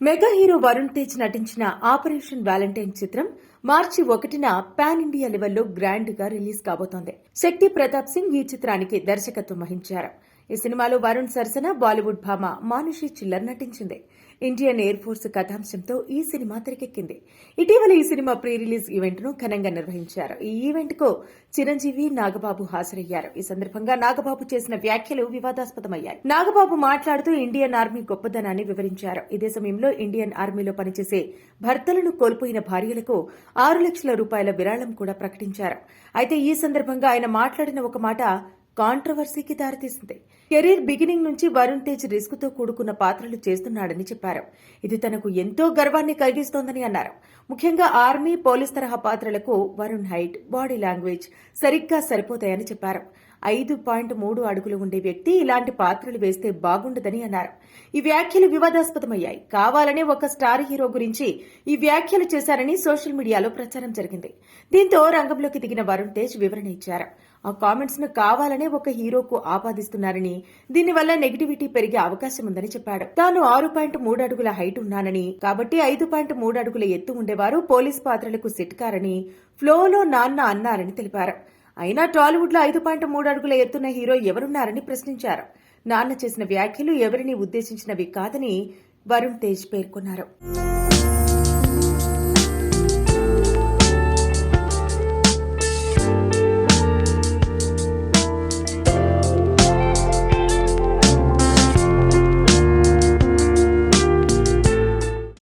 Mega hero Varun Tej నటించిన operation Valentine చిత్రం మార్చి ఒకటిన పాన్ ఇండియా లెవెల్లో గ్రాండ్గా రిలీజ్ కాబోతోంది. శక్తి ప్రతాప్ సింగ్ ఈ చిత్రానికి దర్శకత్వం వహించారు. ఈ సినిమాలో వరుణ్ సరసన బాలీవుడ్ భామ మానుషి చిల్లర్ నటించింది. ఇండియన్ ఎయిర్ ఫోర్స్ కథాంశంతో ఈ సినిమా తెరకెక్కింది. ఇటీవల ఈ సినిమా ప్రీ రిలీజ్ ఈవెంట్ను ఘనంగా నిర్వహించారు. ఈ ఈవెంట్కు చిరంజీవి నాగబాబు హాజరయ్యారు. ఈ సందర్భంగా నాగబాబు చేసిన వ్యాఖ్యలు వివాదాస్పదమయ్యాయి. నాగబాబు మాట్లాడుతూ ఇండియన్ ఆర్మీ గొప్పదనాన్ని వివరించారు. ఇదే సమయంలో ఇండియన్ ఆర్మీలో పనిచేసే భర్తలను కోల్పోయిన భార్యలకు ఆరు లక్షల రూపాయల విరాళం కూడా ప్రకటించారు. అయితే ఈ సందర్భంగా ఆయన మాట్లాడిన ఒక మాట కాంట్రవర్సీకి దారితీసింది. కెరీర్ బిగినింగ్ నుంచి వరుణ్ తేజ్ రిస్క్తో కూడుకున్న పాత్రలు చేస్తున్నాడని చెప్పారు. ఇది తనకు ఎంతో గర్వాన్ని కలిగిస్తోందని అన్నారు. ముఖ్యంగా ఆర్మీ పోలీస్ తరహా పాత్రలకు వరుణ్ హైట్ బాడీ లాంగ్వేజ్ సరిగ్గా సరిపోతాయని చెప్పారు. ఐదు పాయింట్ మూడు అడుగులు ఉండే వ్యక్తి ఇలాంటి పాత్రలు వేస్తే బాగుండదని అన్నారు. ఈ వ్యాఖ్యలు వివాదాస్పదమయ్యాయి. కావాలనే ఒక స్టార్ హీరో గురించి ఈ వ్యాఖ్యలు చేశారని సోషల్ మీడియాలో ప్రచారం జరిగింది. దీంతో రంగంలోకి దిగిన వరుణ్ తేజ్ వివరణ ఇచ్చారు. ఆ కామెంట్స్ను కావాలనే ఒక హీరోకు ఆపాదిస్తున్నారని దీనివల్ల నెగిటివిటీ పెరిగే అవకాశం ఉందని చెప్పాడు. తాను ఆరు పాయింట్ మూడు అడుగుల హైట్ ఉన్నానని కాబట్టి ఐదు పాయింట్ మూడు అడుగుల ఎత్తు ఉండేవారు పోలీస్ పాత్రలకు సిట్కారని ఫ్లోలో నాన్న అన్నారని తెలిపారు. అయినా టాలీవుడ్లో ఐదు పాయింట్ మూడు అడుగుల ఎత్తున్న హీరో ఎవరున్నారని ప్రశ్నించారు. నాన్న చేసిన వ్యాఖ్యలు ఎవరిని ఉద్దేశించినవి కాదని వరుణ్ తేజ్ పేర్కొన్నారు.